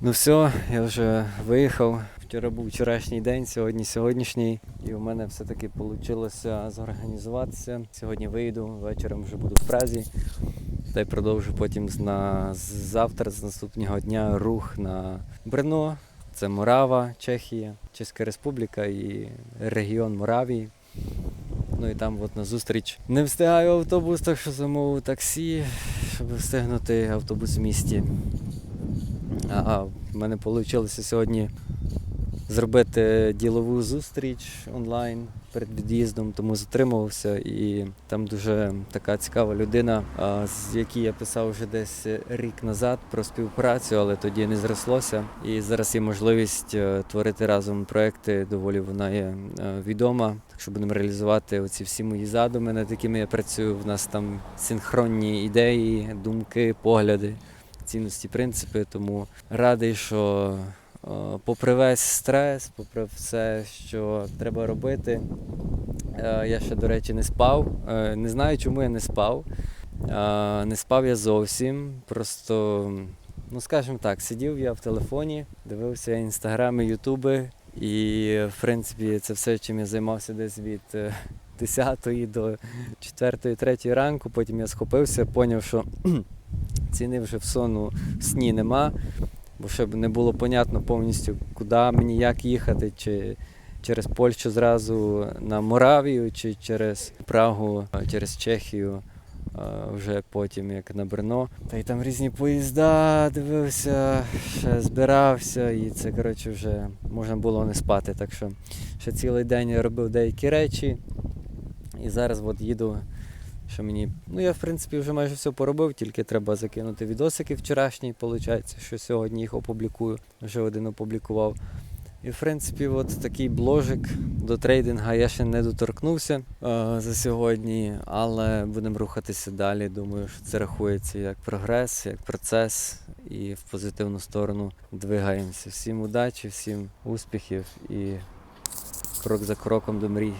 Ну все, я вже виїхав. Вчора був вчорашній день, сьогодні сьогоднішній. І у мене все-таки вийшло зорганізуватися. Сьогодні вийду, вечором вже буду в Празі. Та й продовжу потім на завтра, з наступного дня, рух на Брно. Це Морава, Чехія, Чеська Республіка і регіон Моравії. Ну і там от на зустріч не встигаю автобус, так що замовив таксі, щоб встигнути автобус в місті. А в мене вийшло сьогодні зробити ділову зустріч онлайн перед від'їздом, тому затримувався. І там дуже така цікава людина, з якій я писав вже десь рік назад про співпрацю, але тоді не зрослося. І зараз є можливість е, творити разом проекти. Доволі вона є е, відома. Так що будемо реалізувати оці всі мої задуми, над якими я працюю. В нас там синхронні ідеї, думки, погляди цінності, принципи. Тому радий, що е, попри весь стрес, попри все, що треба робити, е, я ще, до речі, не спав. Е, Не знаю, чому я не спав. Не спав я зовсім. Просто, ну скажімо так, сидів я в телефоні, дивився інстаграми, ютуби. І, в принципі, це все, чим я займався десь від е, 10 до 4-3 ранку. Потім я схопився, зрозумів, що ціни вже в сону в сні нема, бо щоб не було понятно повністю, куди мені як їхати, чи через Польщу зразу на Моравію, чи через Прагу, через Чехію. Вже потім як на Брно. Та й там різні поїзда дивився, ще збирався, і це коротше вже можна було не спати. Так що ще цілий день я робив деякі речі. І зараз от їду що мені. Ну, я, в принципі, вже майже все поробив, тільки треба закинути відосики вчорашні, виходить, що сьогодні їх опублікую. Вже один опублікував. І, в принципі, от такий бложик до трейдинга я ще не доторкнувся е, за сьогодні, але будемо рухатися далі. Думаю, що це рахується як прогрес, як процес, і в позитивну сторону двигаємося. Всім удачі, всім успіхів і крок за кроком до мрій.